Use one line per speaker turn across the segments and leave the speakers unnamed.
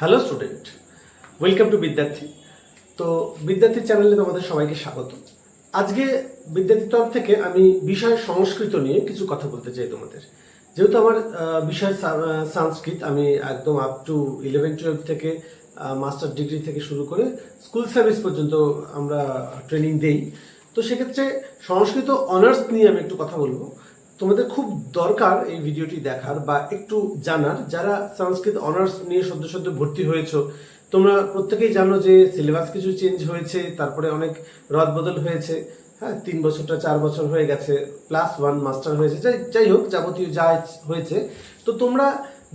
Hello student welcome to বিদ্যার্থী তো বিদ্যার্থী চ্যানেলে তোমাদের সবাইকে স্বাগত। আজকে বিদ্যার্থীর তরফ থেকে আমি বিষয় সংস্কৃত নিয়ে কিছু কথা বলতে চাই তোমাদের। যেহেতু আমার বিষয় সংস্কৃত, আমি একদম আপ টু ইলেভেন টুয়েলভ থেকে মাস্টার ডিগ্রি থেকে শুরু করে স্কুল সার্ভিস পর্যন্ত আমরা ট্রেনিং দেই। তো সেক্ষেত্রে সংস্কৃত অনার্স নিয়ে আমি একটু কথা বলব। তোমাদের খুব দরকার এই ভিডিওটি দেখার বা একটু জানার। যারা সংস্কৃত অনার্স নিয়ে সদ্য সদ্য ভর্তি হয়েছো, তোমরা প্রত্যেকেই জানো যে সিলেবাস কিছু চেঞ্জ হয়েছে, তারপরে অনেক রদ বদল হয়েছে। হ্যাঁ তিন বছরটা চার বছর হয়ে গেছে প্লাস ওয়ান মাস্টার হয়েছে। যাই যাই হোক, যাবতীয় যা হয়েছে। তো তোমরা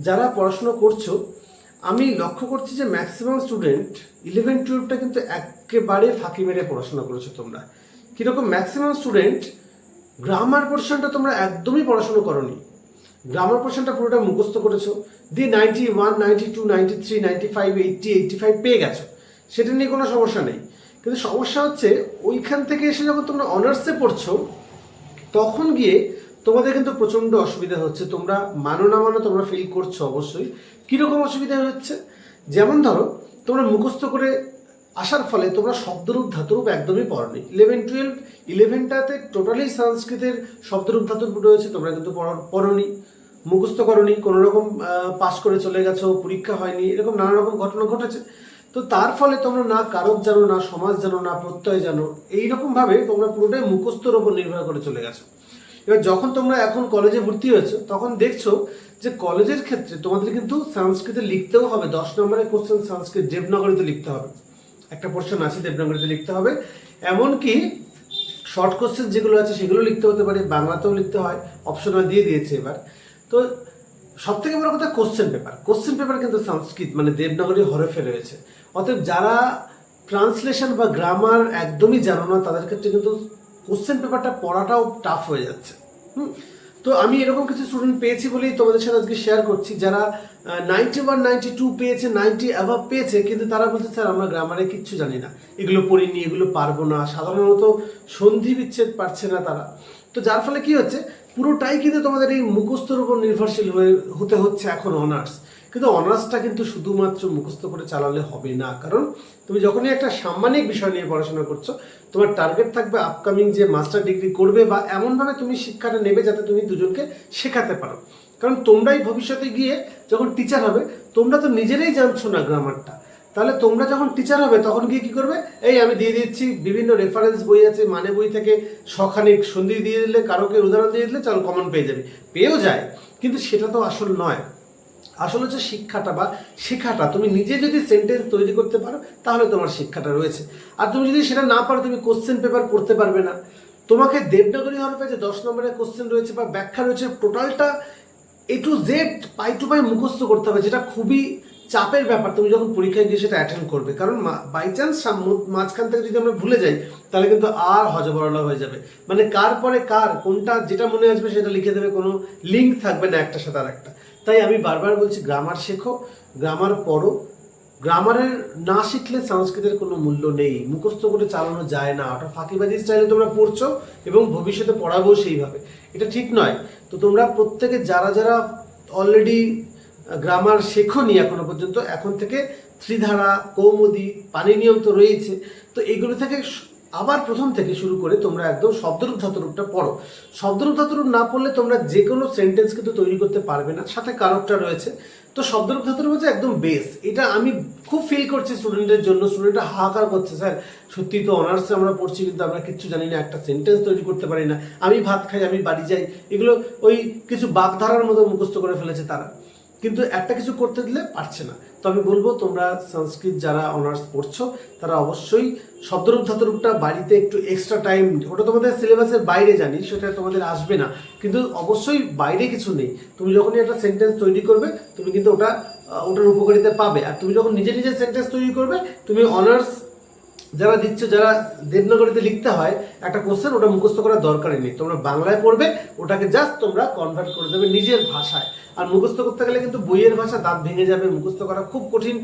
যারা পড়াশোনা করছ, আমি লক্ষ্য করছি যে ম্যাক্সিমাম স্টুডেন্ট ইলেভেন টুয়েলভটা কিন্তু একেবারে ফাঁকি মেরে পড়াশোনা করেছ তোমরা। কীরকম ম্যাক্সিমাম স্টুডেন্ট গ্রামার পোর্শনটা তোমরা একদমই পড়াশোনা করনি। গ্রামার পোর্শনটা পুরোটা মুখস্থ করেছ। দিয়ে ninety one ninety two ninety three ninety five eighty eighty five পেয়ে গেছো। সেটা নিয়ে কোনো সমস্যা নেই। কিন্তু সমস্যা হচ্ছে, ওইখান থেকে এসে যখন তোমরা অনার্সে পড়ছো, তখন গিয়ে তোমাদের কিন্তু প্রচণ্ড অসুবিধা হচ্ছে। তোমরা মানো না মানো তোমরা ফিল করছ অবশ্যই। কীরকম অসুবিধা হচ্ছে? যেমন ধরো, তোমরা মুখস্থ করে আসার ফলে তোমরা শব্দরূপ, ধাতুরূপ একদমই পড়নি। ইলেভেন টুয়েলভ ইলেভেনটাতে টোটালি সংস্কৃতের শব্দরূপ, ধাতুরূপ রয়েছে, তোমরা কিন্তু পড়- পড়নি, মুখস্থ করনি কোনো রকম পাস করে চলে গেছো, পরীক্ষা হয়নি, এরকম নানা রকম ঘটনা ঘটেছে। তো তার ফলে তোমরা না কারক জানো, না সমাজ জানো, না প্রত্যয় জানো এইরকম ভাবে তোমরা পুরোটাই মুখস্থর ওপর নির্ভর করে চলে গেছো। এবার যখন তোমরা এখন কলেজে ভর্তি হয়েছো, তখন দেখছ যে কলেজের ক্ষেত্রে তোমাদের কিন্তু সংস্কৃতে লিখতেও হবে। দশ নম্বরের কোশ্চেন সংস্কৃত, দেবনগরীতে লিখতে হবে। একটা পোর্শন আছে দেবনগরীতে লিখতে হবে। এমনকি শর্ট কোশ্চেন যেগুলো আছে সেগুলো লিখতে হতে পারে, বাংলাতেও লিখতে হয় অপশনাল দিয়ে দিয়েছে এবার। তো সব থেকে বড় কথা কোশ্চেন পেপার কোশ্চেন পেপার কিন্তু সংস্কৃত মানে দেবনগরী হরফে রয়েছে। অতএব যারা ট্রান্সলেশন বা গ্রামার একদমই জানো না, তাদের ক্ষেত্রে কিন্তু কোশ্চেন পেপারটা পড়াটাও টাফ হয়ে যাচ্ছে। হুম? তো আমি এরকম কিছু স্টুডেন্ট পেয়েছি বলেই তোমাদের সাথে আজকে শেয়ার করছি, যারা নাইনটি ওয়ান নাইনটি টু পেয়েছে নাইনটি অ্যাভাব পেয়েছে, কিন্তু তারা বলছে, স্যার, আমরা গ্রামারে কিচ্ছু জানি না। এগুলো পড়িনি, এগুলো পারব না। সাধারণত সন্ধি বিচ্ছেদ পারছে না তারা। তো যার ফলে কি হচ্ছে, পুরোটাই কিন্তু তোমাদের এই মুখস্থর উপর নির্ভরশীল হয়ে, হতে হচ্ছে এখন অনার্স কিন্তু অনার্সটা কিন্তু শুধুমাত্র মুখস্থ করে চালালে হবে না। কারণ তুমি যখনই একটা সাম্মানিক বিষয় নিয়ে পড়াশোনা করছ, তোমার টার্গেট থাকবে আপকামিং যে মাস্টার ডিগ্রি করবে বা এমনভাবে তুমি শিক্ষাটা নেবে যাতে তুমি দুজনকে শেখাতে পারো। কারণ তোমরাই ভবিষ্যতে গিয়ে যখন টিচার হবে, তোমরা তো নিজেরাই জানছো না গ্রামারটা তাহলে তোমরা যখন টিচার হবে, তখন গিয়ে কি করবে? এই আমি দিয়ে দিচ্ছি, বিভিন্ন রেফারেন্স বই আছে মানে বই থেকে সখানিক সন্ধি দিয়ে দিলে, কারোকে উদাহরণ দিয়ে দিলে, চল কমন পেয়ে যাবে। পেয়েও যায়, কিন্তু সেটা তো আসল নয়। আসলে হচ্ছে শিক্ষাটা বা শেখাটা। তুমি নিজে যদি সেন্টেন্স তৈরি করতে পারো, তাহলে তোমার শিক্ষাটা রয়েছে। আর তুমি যদি সেটা না পারো, তুমি কোশ্চেন পেপার পড়তে পারবে না। তোমাকে দেবনাগরী হরফে যে দশ নম্বরের কোশ্চেন রয়েছে বা ব্যাখ্যা রয়েছে টোটালটা এ টু জেড পাই টু পাই মুখস্থ করতে হবে, যেটা খুবই চাপের ব্যাপার। তুমি যখন পরীক্ষায় গিয়ে সেটা অ্যাটেন্ড করবে, কারণ বাই চান্স মাঝখান থেকে যদি আমরা ভুলে যাই, তাহলে কিন্তু আর হজবরলা হয়ে যাবে। মানে কার পরে কার, কোনটা যেটা মনে আসবে সেটা লিখে দেবে, কোনো লিঙ্ক থাকবে না একটার সাথে আর একটা তাই আমি বারবার বলছি গ্রামার শেখো গ্রামার পড়ো। গ্রামারের না শিখলে সংস্কৃতের কোনো মূল্য নেই। মুখস্থ করে চালানো যায় না। ওটা ফাঁকিবাজি স্টাইলে তোমরা পড়ছো এবং ভবিষ্যতে পড়াবো সেইভাবে। এটা ঠিক নয়। তো তোমরা প্রত্যেকে যারা যারা অলরেডি গ্রামার শেখোনি এখনও পর্যন্ত, এখন থেকে ত্রিধারা, কৌমুদি পানি নিয়ম তো রয়েছে তো এগুলো থেকে আবার প্রথম থেকে শুরু করে তোমরা একদম শব্দরূপ ধাতুরূপটা পড়ো। শব্দরূপ ধাতুরূপ না পড়লে তোমরা যে কোনো সেন্টেন্স কিন্তু তৈরি করতে পারবে না। সাথে কারকটা রয়েছে। তো শব্দরূপ ধাতুরূপ হচ্ছে একদম বেস এটা আমি খুব ফিল করছি স্টুডেন্টের জন্য। স্টুডেন্টরা হাহাকার করছে, স্যার, সত্যি তো অনার্সে আমরা পড়ছি কিন্তু আমরা কিচ্ছু জানি না। একটা সেন্টেন্স তৈরি করতে পারি না। আমি ভাত খাই, আমি বাড়ি যাই। এগুলো ওই কিছু বাগধারার মতো মুখস্থ করে ফেলেছে তারা। কিন্তু একটা কিছু করতে দিলে পারছে না। তো আমি বলব, তোমরা সংস্কৃত যারা অনার্স পড়ছো, তারা অবশ্যই শব্দরূপ ধাতুরূপটা বাড়িতে একটু এক্সট্রা টাইম ওটা তোমাদের সিলেবাসের বাইরে জানি, সেটা তোমাদের আসবে না। কিন্তু অবশ্যই বাইরে কিছু নেই। তুমি যখনই একটা সেন্টেন্স তৈরি করবে, তুমি কিন্তু ওটা ওটার উপকারিতা পাবে। আর তুমি যখন নিজে নিজে সেন্টেন্স তৈরি করবে, তুমি অনার্স যারা দিচ্ছ, যারা দেবনাগরীতে লিখতে হয়, একটা কোশ্চেন ওটা মুখস্থ করার দরকারই নেই। তোমরা বাংলায় পড়বে, ওটাকে জাস্ট তোমরা কনভার্ট করে দেবে নিজের ভাষায়। আর মুখস্থ করতে গেলে কিন্তু বইয়ের ভাষা দাঁত ভেঙে যাবে, মুখস্থ করা খুব কঠিন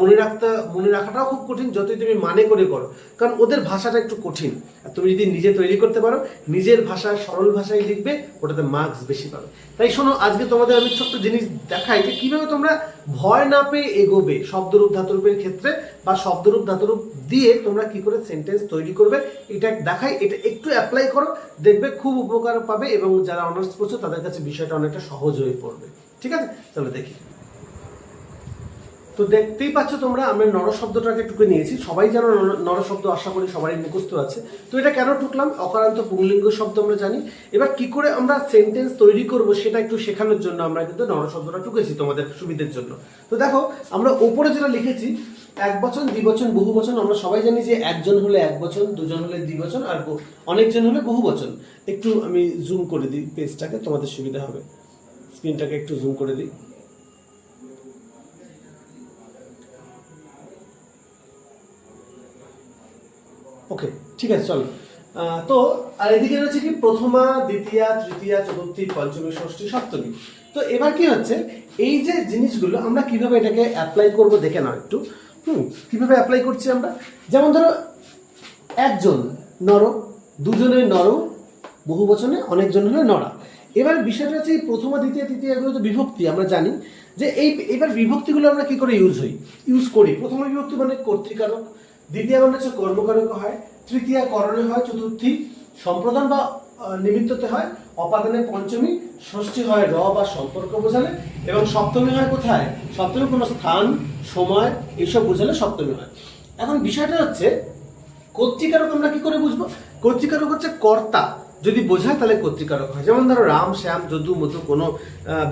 মনে রাখতে, মনে রাখাটাও খুব কঠিন, যতই তুমি মানে করে করো কারণ ওদের ভাষাটা একটু কঠিন। আর তুমি যদি নিজে তৈরি করতে পারো, নিজের ভাষায় সরল ভাষায় লিখবে, ওটাতে মার্কস বেশি পাবে। তাই শোনো, আজকে তোমাদের আমি ছোট্ট জিনিস দেখাই যে কীভাবে তোমরা ভয় না পেয়ে এগোবে শব্দরূপ ধাতুরূপের ক্ষেত্রে বা শব্দরূপ ধাতুরূপ দিয়ে তোমরা কি করে সেন্টেন্স তৈরি করবে, এটা দেখাই, এটা একটু অ্যাপ্লাই করো, দেখবে খুব উপকার পাবে এবং যারা অনার্স করছ তাদের কাছে বিষয়টা অনেকটা সহজ হয়ে পড়বে। ঠিক আছে? চলো দেখি। তো দেখতেই পাচ্ছ তোমরা, আমরা নর শব্দটাকে টুকে নিয়েছি। সবাই যেন নর- শব্দ আশা করি সবারই মুখস্থ আছে। তো এটা কেন টুকলাম? অকারান্ত পুংলিঙ্গ শব্দ আমরা জানি। এবার কি করে আমরা সেন্টেন্স তৈরি করব সেটা একটু শেখানোর জন্য আমরা কিন্তু নর শব্দটা টুকেছি তোমাদের সুবিধের জন্য। তো দেখো, আমরা ওপরে যেটা লিখেছি, এক বচন দ্বিবচন বহু বচন, আমরা সবাই জানি যে একজন হলে এক বচন, দুজন হলে দ্বিবচন আর অনেকজন হলে বহু বচন। একটু আমি জুম করে দিই পেজটাকে তোমাদের সুবিধা হবে। স্ক্রিনটাকে একটু জুম করে দিই। ওকে ঠিক আছে, চলো। তো, আর এদিকে রয়েছে কি? প্রথমা, দ্বিতীয়া, তৃতীয়া, চতুর্থী, পঞ্চমী, ষষ্ঠী, সপ্তমী। তো এবার কি হচ্ছে? এই যে জিনিসগুলো, আমরা কীভাবে এটাকে অ্যাপ্লাই করব দেখে নাও একটু। হুম, কীভাবে অ্যাপ্লাই করছি আমরা? যেমন ধরো, একজন নর দুজনের নর বহু বচনে অনেকজন হলে নরা। এবার বিষয়টা হচ্ছে এই প্রথমা, দ্বিতীয়, তৃতীয় এগুলো তো বিভক্তি, আমরা জানি। যে এই, এবার বিভক্তিগুলো আমরা কি করে ইউজ হই ইউজ করি। প্রথম বিভক্তি মানে কর্তৃকারক দ্বিতীয় মানে হচ্ছে কর্মকারক হয়, তৃতীয় করণে হয়, চতুর্থী সম্প্রদান বা নিমিত্ততে হয়, অপাদানে পঞ্চমী ষষ্ঠী হয়, র বা সম্পর্ক বোঝালে, এবং সপ্তমী হয় কোথায়? সপ্তমী কোনো স্থান, সময়, এইসব বোঝালে সপ্তমী হয়। এখন বিষয়টা হচ্ছে, কর্তৃকারক আমরা কি করে বুঝব? কর্তৃকারক হচ্ছে কর্তা। যদি বোঝায় তাহলে কর্তৃকারক হয়। যেমন ধরো রাম, শ্যাম, যদু, মধু, কোনো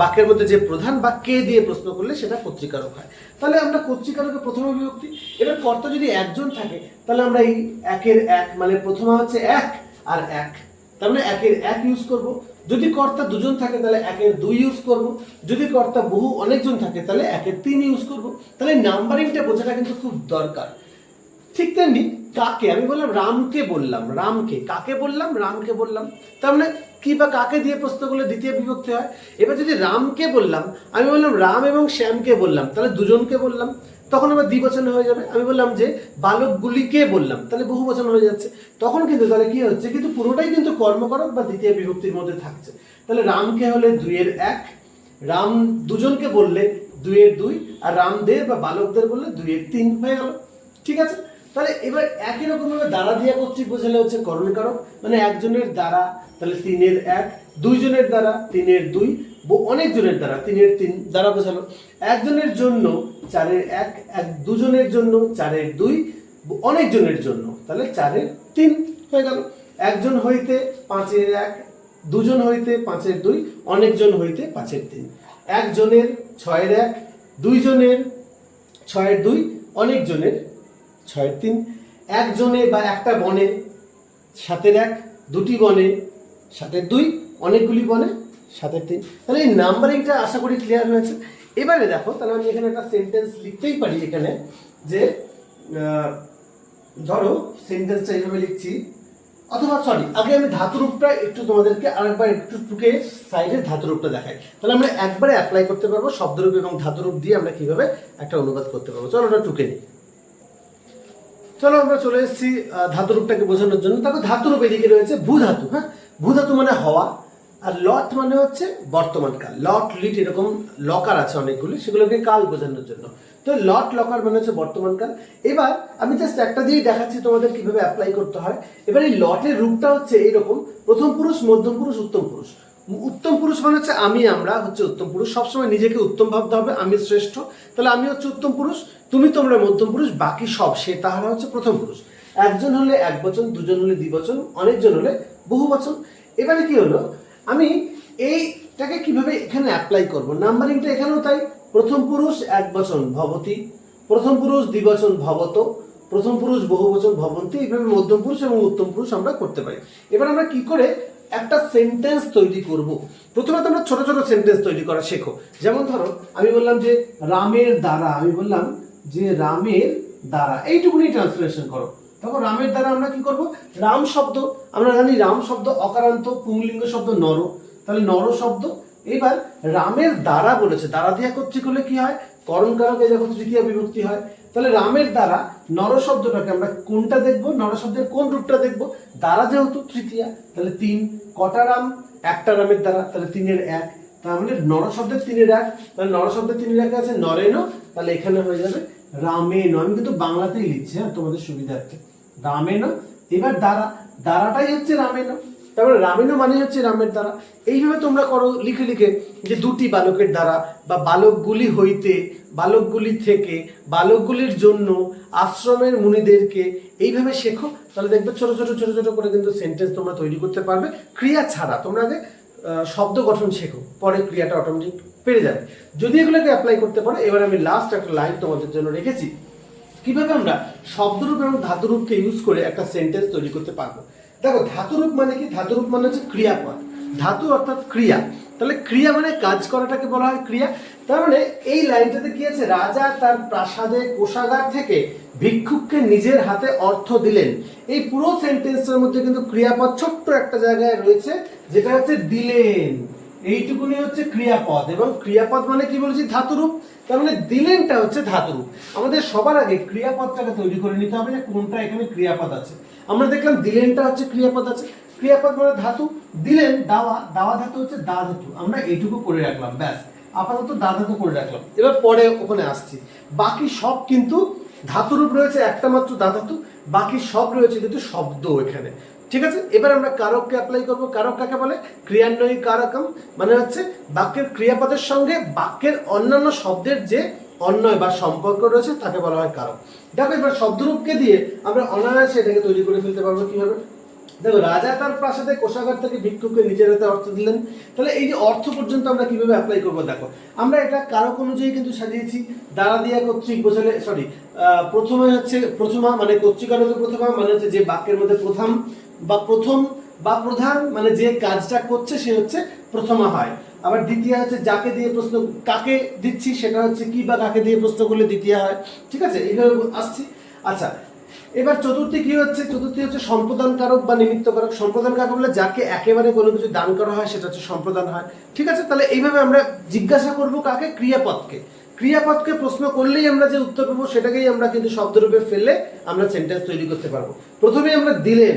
বাক্যের মধ্যে যে প্রধান বা কে দিয়ে প্রশ্ন করলে সেটা কর্তৃকারক হয়। তাহলে আমরা কর্তৃকারকের প্রথম বিভক্তি এবার কর্তা যদি একজন থাকে, তাহলে আমরা এই একের এক মানে প্রথমা হচ্ছে এক আর এক। তার মানে একের এক ইউজ করব। যদি কর্তা দুজন থাকে, তাহলে একের দুই ইউজ করব। যদি কর্তা বহু অনেকজন থাকে, তাহলে একের তিন ইউজ করব। তাহলে নাম্বারিংটা বোঝাটা কিন্তু খুব দরকার। ঠিক তেমনি কাকে? আমি বললাম রামকে বললাম, রামকে। কাকে বললাম? রামকে বললাম। তার মানে কি বা কাকে দিয়ে প্রশ্ন করলে দ্বিতীয় বিভক্তি হয়? এবার যদি রামকে বললাম, আমি বললাম রাম এবং শ্যামকে বললাম, তাহলে দুজনকে বললাম। তখন আবার দ্বিবচন হয়ে যাবে। আমি বললাম যে বালকগুলিকে বললাম, তাহলে বহু বচন হয়ে যাচ্ছে। তখন কিন্তু তাহলে কি হচ্ছে? কিন্তু পুরোটাই কিন্তু কর্মকারক বা দ্বিতীয় বিভক্তির মধ্যে থাকছে। তাহলে রামকে হলে দুইয়ের এক, রাম দুজনকে বললে দুইয়ের দুই, আর রামদের বা বালকদের বললে দুইয়ের তিন হয়ে গেল। ঠিক আছে? তাহলে এবার একই রকম ভাবে দ্বারা দিয়া কর্তৃক বোঝালে হচ্ছে করণকারক মানে একজনের দ্বারা তাহলে তিনের এক, দুইজনের দ্বারা তিনের দুই অনেকজনের দ্বারা তিনের তিন দ্বারা বোঝালো। একজনের জন্য চারের এক এক দুজনের জন্য চারের দুই অনেকজনের জন্য, তাহলে চারের তিন হয়ে গেল। একজন হইতে পাঁচের এক, দুজন হইতে পাঁচের দুই, অনেকজন হইতে পাঁচের তিন। একজনের ছয়ের এক, দুইজনের ছয়ের দুই, অনেকজনের ছয়ের তিন। একজনে বা একটা বনে, সাতের এক, দুটি বনে, সাতের দুই, অনেকগুলি বনে, সাতের তিন। তাহলে এই নাম্বারিংটা আশা করি ক্লিয়ার হয়েছে। এবারে দেখো, তাহলে আমি এখানে একটা সেন্টেন্স লিখতেই পারি এখানে, যে ধরো সেন্টেন্সটা এইভাবে লিখছি। অথবা সরি আগে আমি ধাতুরূপটা একটু তোমাদেরকে আরেকবার একটু টুকে সাইডে ধাতুরূপটা দেখাই। তাহলে আমরা একবারে অ্যাপ্লাই করতে পারব শব্দরূপ এবং ধাতুরূপ দিয়ে আমরা কীভাবে একটা অনুবাদ করতে পারব। চলো ওটা টুকে নিই। চলো আমরা চলে এসেছি ধাতুরূপটাকে বোঝানোর জন্য। তারপর ধাতুরূপ এদিকে রয়েছে, ভূধাতু হ্যাঁ? ভূধাতু মানে হওয়া, আর লট মানে হচ্ছে বর্তমান কাল। লট, লিট এরকম লকার আছে অনেকগুলি, সেগুলোকে কাল বোঝানোর জন্য। তো লট, লকার মানে হচ্ছে বর্তমান কাল। এবার আমি জাস্ট একটা দিয়েই দেখাচ্ছি তোমাদের কীভাবে অ্যাপ্লাই করতে হয়। এবার এই লটের রূপটা হচ্ছে এইরকম, প্রথম পুরুষ, মধ্যম পুরুষ, উত্তম পুরুষ। উত্তম পুরুষ মানে হচ্ছে আমি, আমরা হচ্ছে উত্তম পুরুষ। সবসময় নিজেকে উত্তম ভাবতে হবে, আমি শ্রেষ্ঠ। তাহলে আমি হচ্ছে উত্তম পুরুষ, তুমি তোমরা মধ্যম পুরুষ, বাকি সব সে তাহারা হচ্ছে প্রথম পুরুষ। একজন হলে এক বচন, দুজন হলে দ্বিবচন অনেকজন হলে বহু বচন। এবারে কি হলো, আমি এইটাকে কীভাবে এখানে অ্যাপ্লাই করব? নাম্বারিংটা এখানেও তাই, প্রথম পুরুষ এক বচন ভবতী, প্রথম পুরুষ দ্বিবচন ভবত, প্রথম পুরুষ বহু বচন ভবন্তী এইভাবে মধ্যম পুরুষ এবং উত্তম পুরুষ আমরা করতে পারি। এবার আমরা কি করে একটা সেন্টেন্স তৈরি করব। প্রথমে তো আমরা ছোট ছোট সেন্টেন্স তৈরি করা শেখো। যেমন ধরো, আমি বললাম যে রামের দ্বারা, আমি বললাম যে রামের দ্বারা। এইটুকুনি ট্রান্সলেশন করো। তখন রামের দ্বারা আমরা কি করব? রাম শব্দ। আমরা জানি রাম শব্দ অকারান্ত, পুংলিঙ্গ শব্দ নর। তাহলে নর শব্দ। এবার রামের দ্বারা বলেছে। দ্বারা দিয়ে কর্তৃক হলে কি হয়? করণ কারকে যখন তৃতীয় বিভক্তি হয়। তাহলে রামের দ্বারা নর শব্দটাকে আমরা কোনটা দেখব? নর শব্দের কোন রূপটা দেখব? দ্বারা যেহেতু তৃতীয়া, তাহলে তিন, কটা রাম? একটা রামের দ্বারা, তাহলে তিনের এক। তাহলে নর শব্দের তিনের এক। তাহলে নর শব্দের তিনের এক আছে নরেন, তাহলে এখানে হয়ে যাবে রামেন। আমি কিন্তু বাংলাতেই লিখছি হ্যাঁ তোমাদের সুবিধার্থে। রামেন, এবার দ্বারা। দ্বারাটাই হচ্ছে রামেন। তারপরে রামেন মানে হচ্ছে রামের দ্বারা। এইভাবে তোমরা করো, লিখে লিখে যে দুটি বালকের দ্বারা বা বালকগুলি হইতে বালকগুলি থেকে বালকগুলির জন্য আশ্রমের মুনিদেরকে এইভাবে শেখো। তাহলে দেখবে ছোট ছোট ছোট ছোট করে কিন্তু সেন্টেন্স তোমরা তৈরি করতে পারবে। ক্রিয়া ছাড়া তোমরা আগে শব্দ গঠন শেখো। পরে ক্রিয়াটা অটোমেটিক পেরে যাবে। যদি এগুলোকে অ্যাপ্লাই করতে পারো, এবার আমি লাস্ট একটা লাইন তোমাদের জন্য রেখেছি। কীভাবে আমরা শব্দরূপ এবং ধাতুরূপকে ইউজ করে একটা সেন্টেন্স তৈরি করতে পারব? দেখো, ধাতুরূপ মানে কি? ধাতুরূপ মানে হচ্ছে ক্রিয়াপদ। ধাতু অর্থাৎ ক্রিয়া। তাহলে ক্রিয়া মানে কাজ করাটাকে বলা হয় ক্রিয়া। তার মানে এই লাইনটাতে কি আছে? রাজা তার প্রাসাদে কোষাগার থেকে ভিক্ষুককে নিজের হাতে অর্থ দিলেন। এই পুরো সেন্টেন্সটার মধ্যে কিন্তু ক্রিয়াপদ ছোট্ট একটা জায়গায় রয়েছে, যেটা হচ্ছে দিলেন। এইটুকুনি হচ্ছে ক্রিয়াপদ। এবং ক্রিয়াপদ মানে কি বলেছি? ধাতুরূপ। তার মানে দিলেনটা হচ্ছে ধাতুরূপ। আমাদের সবার আগে ক্রিয়াপদটাকে তৈরি করে নিতে হবে যে কোনটা এখানে ক্রিয়াপদ আছে। আমরা দেখলাম দিলেনটা হচ্ছে ক্রিয়াপদ আছে। ক্রিয়াপদ বলে ধাতু দিলেন, দাওয়া দাওয়া ধাতু হচ্ছে দা ধাতু। আমরা এইটুকু করে রাখলাম, ব্যাস। আপাতত দা ধাতু করে রাখলাম। এবার পরে ওখানে আসছি। বাকি সব কিন্তু ধাতুরূপ রয়েছে, একটা মাত্র দা ধাতু। বাকি সব রয়েছে কিন্তু শব্দ এখানে। ঠিক আছে? এবার আমরা কারককে অ্যাপ্লাই করব। কারক কাকে বলে? ক্রিয়ান্বয়ী কারকম। মানে হচ্ছে বাক্যের ক্রিয়াপদের সঙ্গে বাক্যের অন্যান্য শব্দের যে অন্যয় বা সম্পর্ক রয়েছে, তাকে বলা হয় কারক। দেখো এবার শব্দরূপকে দিয়ে আমরা অনায়াসে এটাকে তৈরি করে ফেলতে পারব কীভাবে? দেখো, রাজা তার প্রাসাদে কোষাগার থেকে ভিক্ষুককে নিজের হাতে অর্থ দিলেন। তাহলে এই যে অর্থ পর্যন্ত আমরা কীভাবে অ্যাপ্লাই করব, দেখো, আমরা এটা কারক অনুযায়ী কিন্তু সাজিয়েছি। দ্বারা দিয়া কর্তৃক বোঝালে সরি প্রথমে হচ্ছে প্রথমা মানে কর্তৃকারকের প্রথমা মানে হচ্ছে যে বাক্যের মধ্যে প্রথম, বা প্রথম, বা প্রধান মানে যে কাজটা করছে, সে হচ্ছে প্রথমা হয়। আবার দ্বিতীয় হচ্ছে যাকে দিয়ে প্রশ্ন, কাকে দিচ্ছি, সেটা হচ্ছে কি বা কাকে দিয়ে প্রশ্ন করলে দ্বিতীয় হয়। ঠিক আছে? এইভাবে আসছি। আচ্ছা এবার চতুর্থী কি হচ্ছে? চতুর্থী হচ্ছে সম্প্রদান কারক বা নিমিত্ত কারক সম্প্রদান কারক বলে যাকে একেবারে কোনো কিছু দান করা হয়, সেটা হচ্ছে সম্প্রদান হয়। ঠিক আছে? তাহলে এইভাবে আমরা জিজ্ঞাসা করব কাকে? ক্রিয়াপদকে। ক্রিয়াপদকে প্রশ্ন করলেই আমরা যে উত্তর পাবো, সেটাকেই আমরা কিন্তু শব্দরূপে ফেলে আমরা সেন্টেন্স তৈরি করতে পারব। প্রথমে আমরা দিলেন।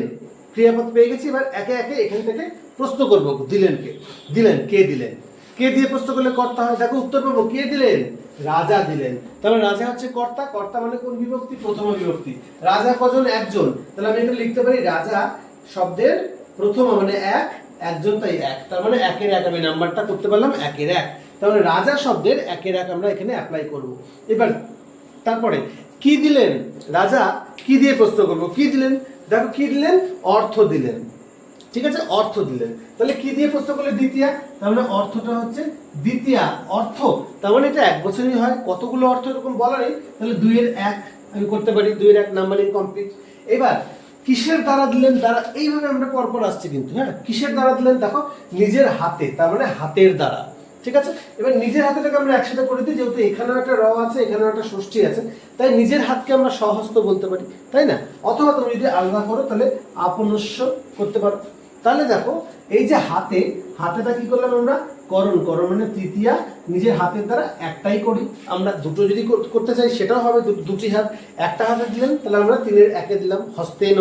ক্রিয়াপদ পেয়ে গেছি। এবার একে একে এখান থেকে প্রশ্ন করব দিলেন কে দিলেন কে দিলেন? কে দিয়ে প্রশ্ন করলে কর্তা হয়? দেখো উত্তর পাবো। কে দিলেন? রাজা দিলেন। তাহলে রাজা হচ্ছে কর্তা। কর্তা মানে কোন বিভক্তি? প্রথম বিভক্তি। রাজা কজন? একজন। তাহলে আমি এখানে লিখতে পারি রাজা শব্দের প্রথম মানে এক, একজন তাই এক। তার মানে একের এক। আমি নাম্বারটা করতে পারলাম, একের এক। তাহলে রাজা শব্দের একের এক আমরা এখানে অ্যাপ্লাই করব। এবার তারপরে, কি দিলেন? রাজা কি দিয়ে প্রশ্ন করব? কি দিলেন? দেখো কি দিলেন? অর্থ দিলেন। ঠিক আছে, অর্থ দিলেন। তাহলে কি দিয়ে প্রশ্ন করলে দ্বিতীয়া? তার মানে অর্থটা হচ্ছে দ্বিতীয়া। অর্থ, তার মানে এটা এক বছরই হয়। কতগুলো অর্থ এরকম বলা নেই। তাহলে দুইয়ের এক, আমি করতে পারি, দুইয়ের এক নাম্বারিং কমপ্লিট এবার, কিসের দ্বারা দিলেন? দ্বারা, এইভাবে আমরা পরপর আসছি কিন্তু হ্যাঁ? কিসের দ্বারা দিলেন? দেখো, নিজের হাতে, তার মানে হাতের দ্বারা। ঠিক আছে? এবার নিজের হাতেটাকে আমরা একসাথে করে দিই, যেহেতু এখানেও একটা র আছে, এখানেও একটা ষষ্ঠী আছে। তাই নিজের হাতকে আমরা সহস্ত বলতে পারি, তাই না? অথবা তুমি যদি আলাদা করো, তাহলে আপনস্য করতে পারো। তাহলে দেখো, এই যে হাতে, হাতেটা কি করলাম আমরা? করণ করণ মানে তৃতীয়া, নিজের হাতের দ্বারা একটাই করি। আমরা দুটো যদি করতে চাই, সেটাও হবে দুটি হাত। একটা হাতে দিলেন তাহলে আমরা তিনের একে দিলাম, হস্তেন।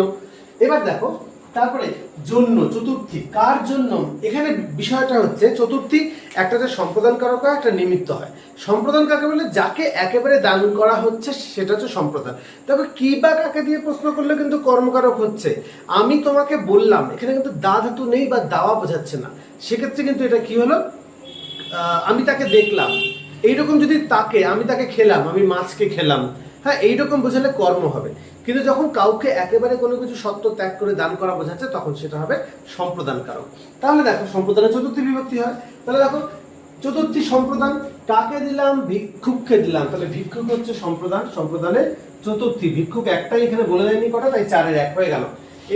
এবার দেখো তারপরে জন্য, চতুর্থী, কার জন্য? এখানে বিষয়টা হচ্ছে, চতুর্থী একটা যে সম্প্রদান কারক হয়, একটা নিমিত্ত হয়। সম্প্রদান কাকে বলে যাকে একেবারে দান করা হচ্ছে, সেটা হচ্ছে সম্প্রদান। তবে কি বা কাকে দিয়ে প্রশ্ন করলে কিন্তু কর্মকারক হচ্ছে? আমি তোমাকে বললাম, এখানে কিন্তু দা ধাতু নেই বা দাওয়া বোঝাচ্ছে না। সেক্ষেত্রে কিন্তু এটা কি হলো? আমি তাকে দেখলাম। এইরকম যদি তাকে, আমি তাকে খেলাম, আমি মাছকে খেলাম হ্যাঁ এইরকম বোঝালে কর্ম হবে। কিন্তু যখন কাউকে একেবারে কোনো কিছু সত্য ত্যাগ করে দান করা বোঝাচ্ছে, তখন সেটা হবে সম্প্রদান কারক তাহলে দেখো, সম্প্রদানের চতুর্থী বিভক্তি হয়। তাহলে দেখো, চতুর্থী সম্প্রদান কাকে দিলাম? ভিক্ষুককে দিলাম। তাহলে ভিক্ষুক হচ্ছে সম্প্রদান। সম্প্রদানের চতুর্থী। ভিক্ষুক একটাই এখানে বলে দেয়নি কটা, তাই চারের এক হয়ে গেল।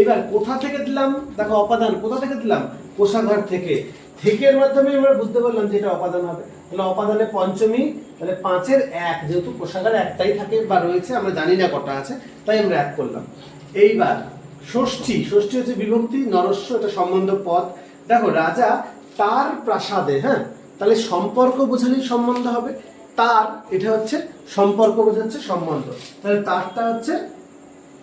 এবার কোথা থেকে দিলাম? দেখো, অপাদান কোথা থেকে দিলাম? কোষাগার থেকে। থেকের মাধ্যমে আমরা বুঝতে পারলাম যে এটা অপাদান হবে। তাহলে অপাদানে পঞ্চমী, তাহলে পাঁচের এক, যেহেতু কোষাগার একটাই থাকে বা রয়েছে, আমরা জানি না কটা আছে, তাই আমরা এক করলাম। এইবার, ষষ্ঠী ষষ্ঠী হচ্ছে বিভক্তি, নরস্য, এটা সম্বন্ধ পদ। দেখো, রাজা তার প্রাসাদে হ্যাঁ তাহলে সম্পর্ক বোঝালেই সম্বন্ধ হবে। তার, এটা হচ্ছে সম্পর্ক বোঝাচ্ছে সম্বন্ধ। তাহলে তারটা হচ্ছে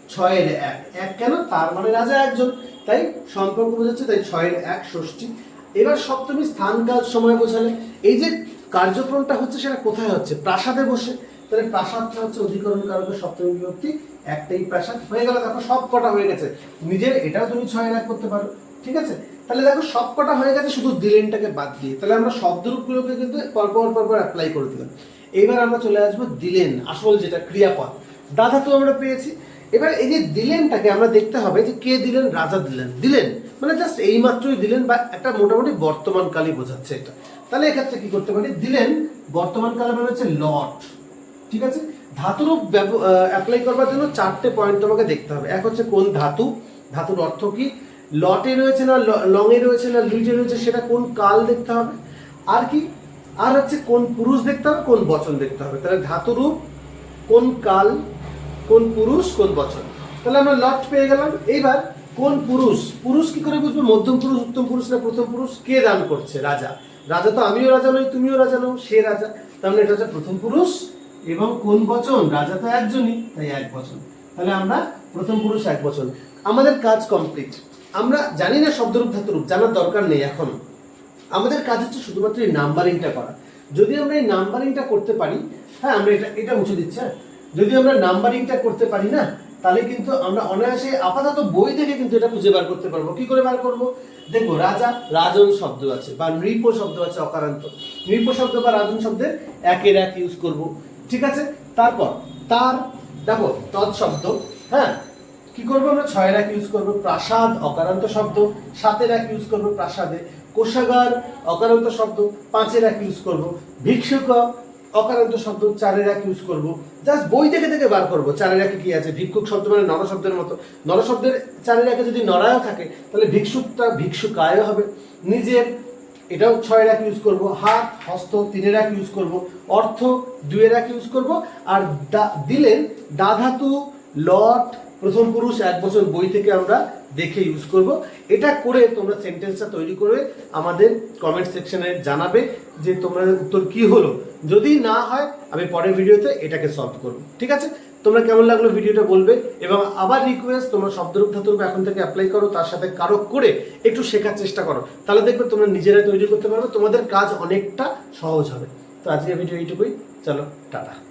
ছয়ের এক। এক কেন? তার মানে রাজা একজন, তাই সম্পর্ক বোঝাচ্ছে, তাই ছয়ের এক, ষষ্ঠী। এবার সপ্তমী স্থান কাজ সময় বোঝালে। এই যে কার্যক্রমটা হচ্ছে সেটা কোথায় হচ্ছে? প্রাসাদে বসে। তাহলে প্রাসাদটা হচ্ছে অধিকরণ কারকের সপ্তমী বিভক্তি। একটাই প্রাসাদ হয়ে গেল, দেখো সব কটা হয়ে গেছে। নিজের এটাও তুমি ছয় এক করতে পারো, ঠিক আছে? তাহলে দেখো সব কটা হয়ে গেছে, শুধু দিলেনটাকে বাদ দিয়ে। তাহলে আমরা শব্দরূপগুলোকে কিন্তু পরপর পরপর অ্যাপ্লাই করে দিলাম। এইবার আমরা চলে আসব দিলেন, আসল যেটা ক্রিয়াপদ। দাদা তো আমরা পেয়েছি। এবার এই যে দিলেনটাকে আমরা দেখতে হবে যে কে দিলেন? রাজা দিলেন। দিলেন মানে জাস্ট এই মাত্রই দিলেন বা একটা মোটামুটি বর্তমান কালই বোঝাচ্ছে এটা। তাহলে এক্ষেত্রে কি করতে পারি? দিলেন, বর্তমান কালে হচ্ছে লট ঠিক আছে? ধাতুরূপ অ্যাপ্লাই করবার জন্য চারটে পয়েন্ট তোমাকে দেখতে হবে। এক হচ্ছে কোন ধাতু, ধাতুর অর্থ কি? লটে রয়েছে না লংয়ে রয়েছে না লুইটে রয়েছে, সেটা কোন কাল দেখতে হবে? আর কি? আর হচ্ছে কোন পুরুষ দেখতে হবে, কোন বচন দেখতে হবে? তাহলে ধাতুরূপ, কোন কাল, কোন পুরুষ, কোন বচন? তাহলে আমরা লট পেয়ে গেলাম। এইবার কোন পুরুষ পুরুষ কি করে বুঝব? মধ্যম পুরুষ, উত্তম পুরুষ না প্রথম পুরুষ? কে দান করছে? রাজা। রাজা তো আমিও রাজা নই, তুমিও রাজা নও, সে রাজা। তাহলে এটা হচ্ছে প্রথম পুরুষ এবং কোন বচন? রাজা তো একজনই, তাই এক বচন। তাহলে আমরা প্রথম পুরুষ, এক বচন। আমাদের কাজ কমপ্লিট আমরা জানি না শব্দরূপ, ধাতুরূপ, জানার দরকার নেই এখন। আমাদের কাজ হচ্ছে শুধুমাত্র এই নাম্বারিংটা করা। যদি আমরা এই নাম্বারিংটা করতে পারি হ্যাঁ আমরা এটা এটা মুছে দিচ্ছি হ্যাঁ। যদি আমরা নাম্বারিংটা করতে পারি না তাহলে কিন্তু আমরা অনায়াসে আপাতত বই থেকে কিন্তু এটা খুঁজে বার করতে পারব। কি করে বার করব? দেখব, রাজা রাজন শব্দ আছে বা নৃপ শব্দ আছে অকারান্ত। নৃপ শব্দ বা রাজন শব্দের একের এক ইউজ করব। ঠিক আছে? তারপর, তার, দেখো, তৎ শব্দ হ্যাঁ? কি করব আমরা? ছয়ের এক ইউজ করব, প্রাসাদ, অকারান্ত শব্দ। সাতের এক ইউজ করব, প্রাসাদে। কোষাগার, অকারান্ত শব্দ। পাঁচের এক ইউজ করব। ভিক্ষুক অকারান্ত শব্দ চারের এক ইউজ করব। জাস্ট বই থেকে থেকে বার করব। চারের একে কি আছে? ভিক্ষুক শব্দ মানে নর শব্দের মতো। নর শব্দের চারের একে যদি নরায় থাকে, তাহলে ভিক্ষুকটা ভিক্ষুকায় হবে। নিজের এটাও ছয়ের এক ইউজ করব। হাত, হস্ত তিনের এক ইউজ করব। অর্থ দুয়ের এক ইউজ করব। আর দিলেন দাধাতু, লট প্রথম পুরুষ এক বছর বই থেকে আমরা দেখে ইউজ করব। এটা করে তোমরা সেন্টেন্সটা তৈরি করে আমাদের কমেন্ট সেকশনে জানাবে যে তোমাদের উত্তর কি হলো। যদি না হয়, আমি পরের ভিডিওতে এটাকে সলভ করব। ঠিক আছে? তোমরা কেমন লাগল ভিডিওটা বলবে? এবং আবার রিকোয়েস্ট তোমরা শব্দরূপ ধাতুরূপ এখন থেকে অ্যাপ্লাই করো, তার সাথে কারক করে একটু শেখার চেষ্টা করো। তাহলে দেখবে তোমরা নিজেরাই তৈরি করতে পারবে, তোমাদের কাজ অনেকটা সহজ হবে। তো আজকের ভিডিও এইটুকুই। চলো, টাটা।